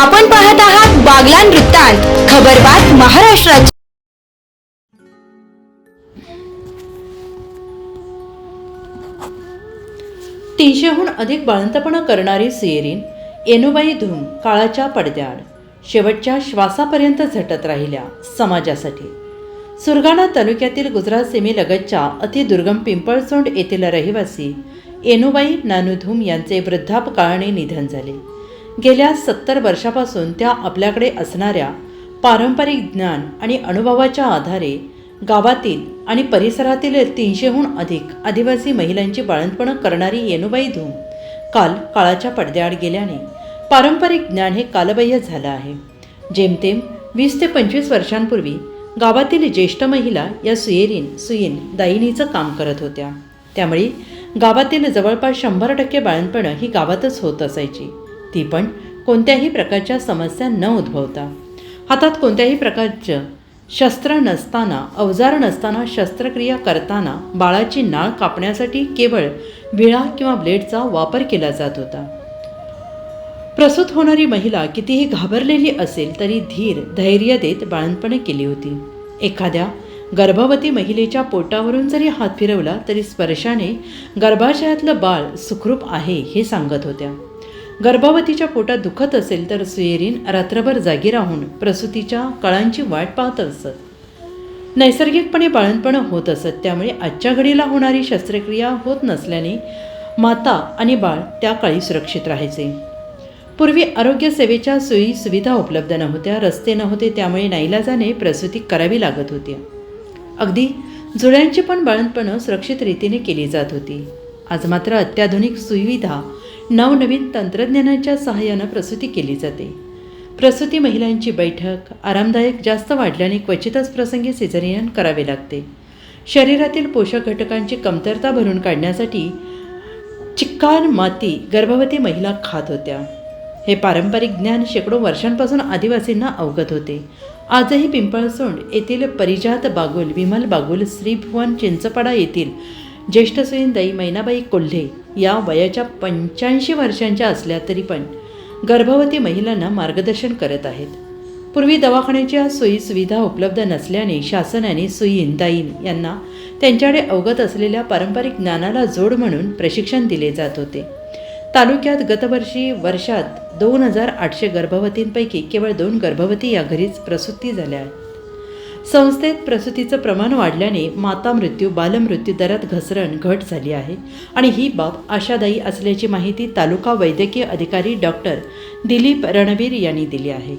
आपण पाहत आहात बागलान वृत्तांत खबरबात महाराष्ट्राची. तीनशेहून अधिक बाळंतपणा करणारी सिएरीन येनुबाई धूम काळाच्या पडद्याआड शेवटच्या श्वासापर्यंत झटत राहिल्या समाजासाठी. सुरगाणा तालुक्यातील गुजरात सीमेलगतच्या अतिदुर्गम पिंपळसोंड येथील रहिवासी येनुबाई नानुधूम यांचे वृद्धापकाळाने निधन झाले. गेल्या सत्तर वर्षापासून त्या आपल्याकडे असणाऱ्या पारंपरिक ज्ञान आणि अनुभवाच्या आधारे गावातील आणि परिसरातील तीनशेहून अधिक आदिवासी महिलांची बाळंतपणं करणारी येनुबाई धूम काल काळाच्या पडद्याआड गेल्याने पारंपरिक ज्ञान हे कालबाह्य झालं आहे. जेमतेम वीस ते पंचवीस वर्षांपूर्वी गावातील ज्येष्ठ महिला या सुयेरीन सुईन दायिनीचं काम करत होत्या. त्यामुळे गावातील जवळपास शंभर टक्के बाळंतपणं ही गावातच होत असायची. ती पण कोणत्याही प्रकारच्या समस्या न उद्भवता. हातात कोणत्याही प्रकारचं शस्त्र नसताना अवजार नसताना शस्त्रक्रिया करताना बाळाची नाळ कापण्यासाठी केवळ विळा किंवा ब्लेडचा वापर केला जात होता. प्रसूत होणारी महिला कितीही घाबरलेली असेल तरी धीर धैर्य देत बाळणपणे केली होती. एखाद्या गर्भवती महिलेच्या पोटावरून जरी हात फिरवला तरी स्पर्शाने गर्भाशयातलं बाळ सुखरूप आहे हे सांगत होत्या. गर्भवतीच्या पोटात दुखत असेल तर सुयेरीन रात्रभर जागी राहून प्रसूतीच्या कळांची वाट पाहत असत. नैसर्गिकपणे बाळणपण होत असत त्यामुळे आजच्या घडीला होणारी शस्त्रक्रिया होत नसल्याने माता आणि बाळ त्या काळी सुरक्षित राहायचे. पूर्वी आरोग्यसेवेच्या सोयी सुविधा उपलब्ध नव्हत्या रस्ते नव्हते त्यामुळे नाईलाजाने प्रसूती करावी लागत होती. अगदी जुळ्यांची पण बाळणपणं सुरक्षित रीतीने केली जात होती. आज मात्र अत्याधुनिक सुविधा नवनवीन तंत्रज्ञानाच्या सहाय्यानं प्रसूती केली जाते. प्रसूती महिलांची बैठक आरामदायक जास्त वाढल्याने क्वचितच प्रसंगी सिझरियन करावे लागते. शरीरातील पोषक घटकांची कमतरता भरून काढण्यासाठी चिक्कार माती गर्भवती महिला खात होत्या. हे पारंपरिक ज्ञान शेकडो वर्षांपासून आदिवासींना अवगत होते. आजही पिंपळसोंड येथील परिजात बागुल विमल बागुल श्रीभुवन चिंचपाडा येथील ज्येष्ठ सुईनदाई मैनाबाई कोल्हे या वयाच्या पंच्याऐंशी वर्षांच्या असल्या तरी पण गर्भवती महिलांना मार्गदर्शन करत आहेत. पूर्वी दवाखान्याच्या सोयी सुविधा उपलब्ध नसल्याने शासनाने सुईन दाईन यांना त्यांच्याकडे अवगत असलेल्या पारंपरिक ज्ञानाला जोड म्हणून प्रशिक्षण दिले जात होते. तालुक्यात गतवर्षी वर्षात दोन हजार आठशे गर्भवतींपैकी केवळ दोन गर्भवती या घरीच प्रसूती झाल्या. आहेत संस्थेत प्रसूतीचं प्रमाण वाढल्याने माता मृत्यू बालमृत्यू दरात घसरण घट झाली आहे. आणि ही बाब आशादायी असल्याची माहिती तालुका वैद्यकीय अधिकारी डॉक्टर दिलीप रणवीर यांनी दिली आहे.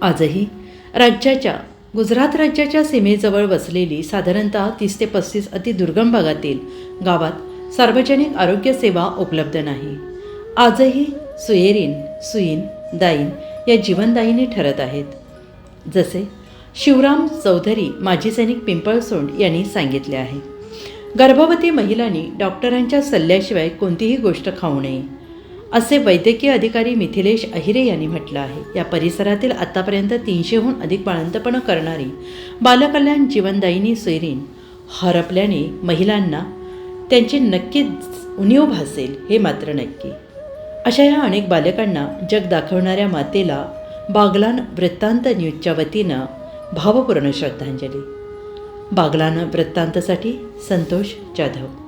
आजही राज्याच्या गुजरात राज्याच्या सीमेजवळ वसलेली साधारणतः तीस ते पस्तीस अतिदुर्गम भागातील गावात सार्वजनिक आरोग्य सेवा उपलब्ध नाही. आजही सुयेरीन सुईन दाईन या जीवनदायीने ठरत आहेत. जसे शिवराम चौधरी माजी सैनिक पिंपळसोंड यांनी सांगितले आहे. गर्भवती महिलांनी डॉक्टरांच्या सल्ल्याशिवाय कोणतीही गोष्ट खाऊ नये असे वैद्यकीय अधिकारी मिथिलेश अहिरे यांनी म्हटलं आहे. या परिसरातील आतापर्यंत तीनशेहून अधिक बाळंतपणं करणारी बालकल्याण जीवनदायिनी सोयरीन हरपल्याने महिलांना त्यांची नक्कीच उणीव भासेल हे मात्र नक्की. अशा ह्या अनेक बालकांना जग दाखवणाऱ्या मातेला बागलान वृत्तांत न्यूजच्या वतीनं भावपूर्ण श्रद्धांजली. बागलानं वृत्तांतसाठी संतोष जाधव.